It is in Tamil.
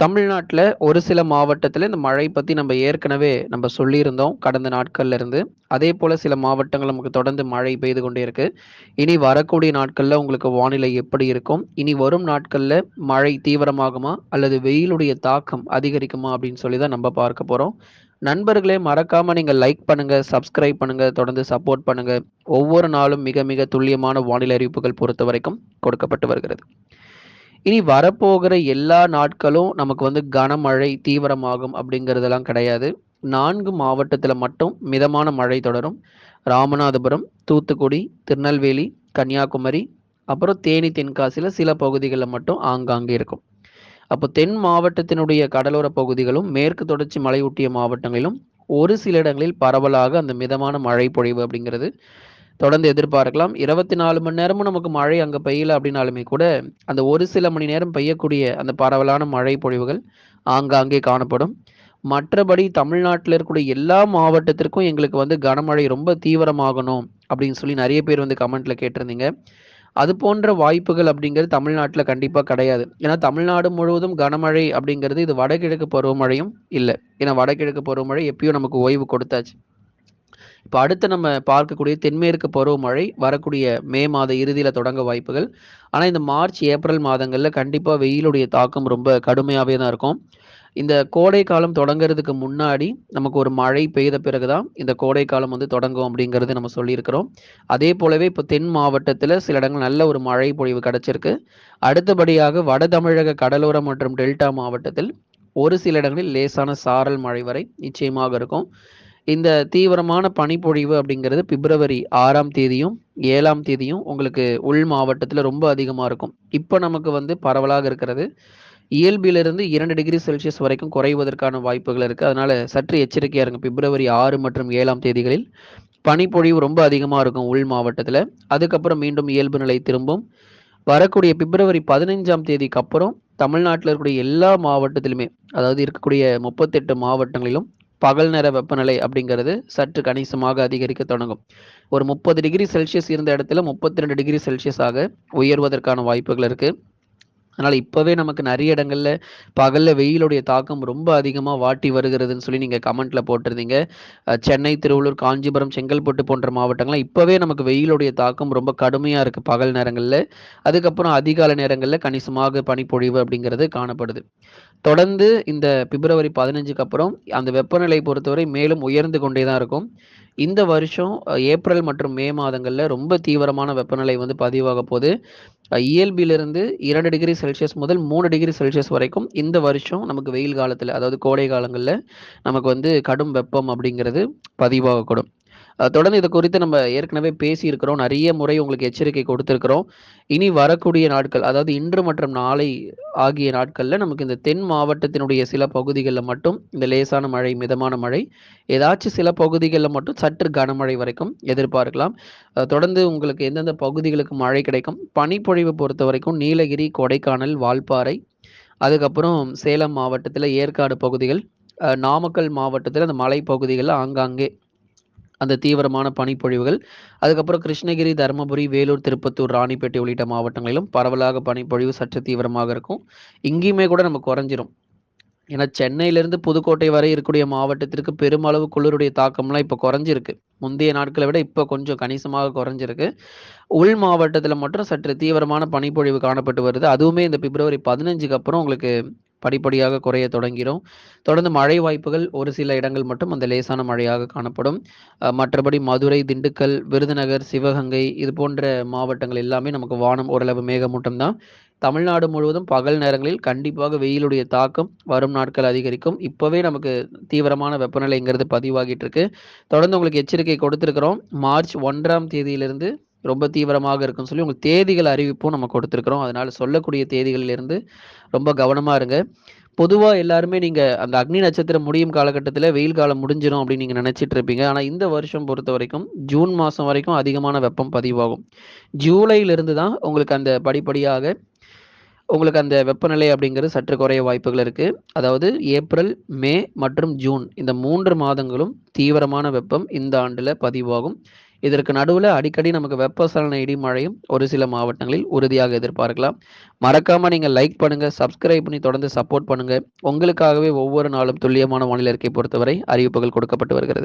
தமிழ்நாட்டில் ஒரு சில மாவட்டத்தில் இந்த மழை பற்றி நம்ம ஏற்கனவே நம்ம சொல்லியிருந்தோம் கடந்த நாட்கள்ல இருந்து. அதே போல் சில மாவட்டங்கள் நமக்கு தொடர்ந்து மழை பெய்து கொண்டே இருக்கு. இனி வரக்கூடிய நாட்களில் உங்களுக்கு வானிலை எப்படி இருக்கும்? இனி வரும் நாட்களில் மழை தீவிரமாகுமா? அல்லது வெயிலுடைய தாக்கம் அதிகரிக்குமா? அப்படின்னு சொல்லி தான் நம்ம பார்க்க போகிறோம் நண்பர்களே மறக்காம நீங்க லைக் பண்ணுங்க சப்ஸ்கிரைப் பண்ணுங்க தொடர்ந்து சப்போர்ட் பண்ணுங்க. ஒவ்வொரு நாளும் மிக மிக துல்லியமான வானிலை அறிவிப்புகள் பொறுத்த வரைக்கும் கொடுக்கப்பட்டு வருகிறது. இனி வரப்போகிற எல்லா நாட்களும் நமக்கு வந்து கனமழை தீவிரமாகும் அப்படிங்கிறதெல்லாம் கிடையாது. நான்கு மாவட்டத்தில் மட்டும் மிதமான மழை தொடரும். ராமநாதபுரம் தூத்துக்குடி திருநெல்வேலி கன்னியாகுமரி அப்புறம் தேனி தென்காசியில் சில பகுதிகளில் மட்டும் ஆங்காங்கே இருக்கும். அப்போ தென் மாவட்டத்தினுடைய கடலோர பகுதிகளும் மேற்கு தொடர்ச்சி மலையொட்டிய மாவட்டங்களிலும் ஒரு சில இடங்களில் பரவலாக அந்த மிதமான மழை பொழிவு அப்படிங்கிறது தொடர்ந்து எதிர்பார்க்கலாம். இருபத்தி நாலு மணி நேரமும் நமக்கு மழை அங்கே பெய்யல அப்படின்னாலுமே கூட அந்த ஒரு சில மணி நேரம் பெய்யக்கூடிய அந்த பரவலான மழை பொழிவுகள் ஆங்காங்கே காணப்படும். மற்றபடி தமிழ்நாட்டில் இருக்கக்கூடிய எல்லா மாவட்டத்திற்கும் எங்களுக்கு வந்து கனமழை ரொம்ப தீவிரமாகணும் அப்படின்னு சொல்லி நிறைய பேர் வந்து கமெண்ட்ல கேட்டிருந்தீங்க. அது போன்ற வாய்ப்புகள் அப்படிங்கிறது தமிழ்நாட்டில் கண்டிப்பாக கிடையாது. ஏன்னா தமிழ்நாடு முழுவதும் கனமழை அப்படிங்கிறது இது வடகிழக்கு பருவமழையும் இல்லை. ஏன்னா வடகிழக்கு பருவமழை எப்பயும் நமக்கு ஓய்வு கொடுத்தாச்சு. இப்போ அடுத்து நம்ம பார்க்கக்கூடிய தென்மேற்கு பருவமழை வரக்கூடிய மே மாத இறுதியில் தொடங்க வாய்ப்புகள். ஆனால் இந்த மார்ச் ஏப்ரல் மாதங்களில் கண்டிப்பாக வெயிலுடைய தாக்கம் ரொம்ப கடுமையாகவே தான் இருக்கும். இந்த கோடை காலம் தொடங்குறதுக்கு முன்னாடி நமக்கு ஒரு மழை பெய்த பிறகு தான் இந்த கோடை காலம் வந்து தொடங்கும் அப்படிங்கிறது நம்ம சொல்லியிருக்கிறோம். அதே போலவே இப்போ தென் மாவட்டத்தில் சில இடங்கள் நல்ல ஒரு மழை பொழிவு கிடச்சிருக்கு. அடுத்தபடியாக வட தமிழக கடலோரம் மற்றும் டெல்டா மாவட்டத்தில் ஒரு சில இடங்களில் லேசான சாரல் மழை வரை நிச்சயமாக இருக்கும். இந்த தீவிரமான பனிப்பொழிவு அப்படிங்கிறது பிப்ரவரி ஆறாம் தேதியும் ஏழாம் தேதியும் உங்களுக்கு உள் மாவட்டத்தில் ரொம்ப அதிகமாக இருக்கும். இப்போ நமக்கு வந்து பரவலாக இருக்கிறது. இயல்பிலிருந்து இரண்டு டிகிரி செல்சியஸ் வரைக்கும் குறைவதற்கான வாய்ப்புகள் இருக்குது அதனால் சற்று எச்சரிக்கையாக இருங்க. பிப்ரவரி ஆறு மற்றும் ஏழாம் தேதிகளில் பனிப்பொழிவு ரொம்ப அதிகமாக இருக்கும் உள் மாவட்டத்தில். அதுக்கப்புறம் மீண்டும் இயல்பு நிலை திரும்பும். வரக்கூடிய பிப்ரவரி பதினைஞ்சாம் தேதிக்கு அப்புறம் தமிழ்நாட்டில் இருக்கக்கூடிய எல்லா மாவட்டத்திலுமே அதாவது இருக்கக்கூடிய முப்பத்தெட்டு மாவட்டங்களிலும் பகல் நேர வெப்பநிலை அப்படிங்கிறது சற்று கணிசமாக அதிகரிக்க தொடங்கும். ஒரு முப்பது டிகிரி செல்சியஸ் இருந்த இடத்துல முப்பத்தி ரெண்டு டிகிரி செல்சியஸாக உயர்வதற்கான வாய்ப்புகள் இருக்குது அதனால் இப்போவே நமக்கு நிறைய இடங்களில் பகலில் வெயிலுடைய தாக்கம் ரொம்ப அதிகமாக வாட்டி வருகிறதுன்னு சொல்லி நீங்கள் கமெண்ட்டில் போட்டிருந்தீங்க. சென்னை திருவள்ளூர் காஞ்சிபுரம் செங்கல்பட்டு போன்ற மாவட்டங்கள்லாம் இப்போவே நமக்கு வெயிலுடைய தாக்கம் ரொம்ப கடுமையாக இருக்குது பகல் நேரங்களில். அதுக்கப்புறம் அதிகால நேரங்களில் கணிசமாக பனிப்பொழிவு அப்படிங்கிறது காணப்படுது. தொடர்ந்து இந்த பிப்ரவரி பதினஞ்சுக்கு அப்புறம் அந்த வெப்பநிலை பொறுத்தவரை மேலும் உயர்ந்து கொண்டே தான் இருக்கும். இந்த வருஷம் ஏப்ரல் மற்றும் மே மாதங்களில் ரொம்ப தீவிரமான வெப்பநிலை வந்து பதிவாக போகுது இயல்பிலிருந்து இரண்டு டிகிரி செல்சியஸ் முதல் மூணு டிகிரி செல்சியஸ் வரைக்கும் இந்த வருஷம் நமக்கு வெயில் காலத்தில் அதாவது கோடை காலங்களில் நமக்கு வந்து கடும் வெப்பம் அப்படிங்கிறது பதிவாகக்கூடும். தொடர்ந்து இது குறித்து நம்ம ஏற்கனவே பேசியிருக்கிறோம். நிறைய முறை உங்களுக்கு எச்சரிக்கை கொடுத்துருக்கிறோம். இனி வரக்கூடிய நாட்கள் அதாவது இன்று மற்றும் நாளை ஆகிய நாட்களில் நமக்கு இந்த தென் மாவட்டத்தினுடைய சில பகுதிகளில் மட்டும் இந்த லேசான மழை மிதமான மழை ஏதாச்சும் சில பகுதிகளில் மட்டும் சற்று கனமழை வரைக்கும் எதிர்பார்க்கலாம். தொடர்ந்து உங்களுக்கு எந்தெந்த பகுதிகளுக்கு மழை கிடைக்கும்? பனிப்பொழிவு பொறுத்த வரைக்கும் நீலகிரி கொடைக்கானல் வால்பாறை அதுக்கப்புறம் சேலம் மாவட்டத்தில் ஏற்காடு பகுதிகள் நாமக்கல் மாவட்டத்தில் அந்த மலை பகுதிகளில் ஆங்காங்கே அந்த தீவிரமான பனிப்பொழிவுகள். அதுக்கப்புறம் கிருஷ்ணகிரி தருமபுரி வேலூர் திருப்பத்தூர் ராணிப்பேட்டை உள்ளிட்ட மாவட்டங்களிலும் பரவலாக பனிப்பொழிவு சற்று தீவிரமாக இருக்கும். இங்கேயுமே கூட நம்ம குறைஞ்சிரும். ஏன்னா சென்னையிலேருந்து புதுக்கோட்டை வரை இருக்கக்கூடிய மாவட்டத்திற்கு பெருமளவு குளிருடைய தாக்கம்லாம் இப்போ குறைஞ்சிருக்கு. முந்தைய நாட்களை விட இப்போ கொஞ்சம் கணிசமாக குறைஞ்சிருக்கு. உள் மாவட்டத்தில் மட்டும் சற்று தீவிரமான பனிப்பொழிவு காணப்பட்டு வருது. அதுவுமே இந்த பிப்ரவரி பதினஞ்சுக்கு அப்புறம் உங்களுக்கு படிப்படியாக குறைய தொடங்கிடும் தொடர்ந்து மழை வாய்ப்புகள் ஒரு சில இடங்கள் மட்டும் அந்த லேசான மழையாக காணப்படும். மற்றபடி மதுரை திண்டுக்கல் விருதுநகர் சிவகங்கை இது போன்ற மாவட்டங்கள் எல்லாமே நமக்கு வானம் ஓரளவு மேகமூட்டம் தான். தமிழ்நாடு முழுவதும் பகல் நேரங்களில் கண்டிப்பாக வெயிலுடைய தாக்கம் வரும் நாட்கள் அதிகரிக்கும். இப்போவே நமக்கு தீவிரமான வெப்பநிலைங்கிறது பதிவாகிட்டு இருக்கு. தொடர்ந்து உங்களுக்கு எச்சரிக்கை கொடுத்துருக்கிறோம். மார்ச் ஒன்றாம் தேதியிலிருந்து ரொம்ப தீவிரமாக இருக்குன்னு சொல்லி உங்களுக்கு தேதிகள் அறிவிப்பும் நம்ம கொடுத்துருக்குறோம். அதனால சொல்லக்கூடிய தேதிகளிலிருந்து ரொம்ப கவனமாக இருங்க. பொதுவாக எல்லாருமே நீங்கள் அந்த அக்னி நட்சத்திரம் முடியும் காலகட்டத்தில் வெயில் காலம் முடிஞ்சிடும் அப்படின்னு நீங்கள் நினச்சிட்டு இருப்பீங்க. ஆனால் இந்த வருஷம் பொறுத்த வரைக்கும் ஜூன் மாதம் வரைக்கும் அதிகமான வெப்பம் பதிவாகும். ஜூலையிலிருந்து தான் உங்களுக்கு அந்த படிப்படியாக உங்களுக்கு அந்த வெப்பநிலை அப்படிங்கிறது சற்று குறைய வாய்ப்புகள் இருக்குது அதாவது ஏப்ரல் மே மற்றும் ஜூன் இந்த மூன்று மாதங்களும் தீவிரமான வெப்பம் இந்த ஆண்டில் பதிவாகும். இதற்கு நடுவில் அடிக்கடி நமக்கு வெப்பசலன இடிமழையும் ஒரு சில மாவட்டங்களில் உறுதியாக எதிர்பார்க்கலாம். மறக்காம நீங்கள் லைக் பண்ணுங்க, சப்ஸ்கிரைப் பண்ணி தொடர்ந்து சப்போர்ட் பண்ணுங்க. உங்களுக்காகவே ஒவ்வொரு நாளும் துல்லியமான வானிலை அறிக்கை பொறுத்தவரை அறிவிப்புகள் கொடுக்கப்பட்டு வருகிறது.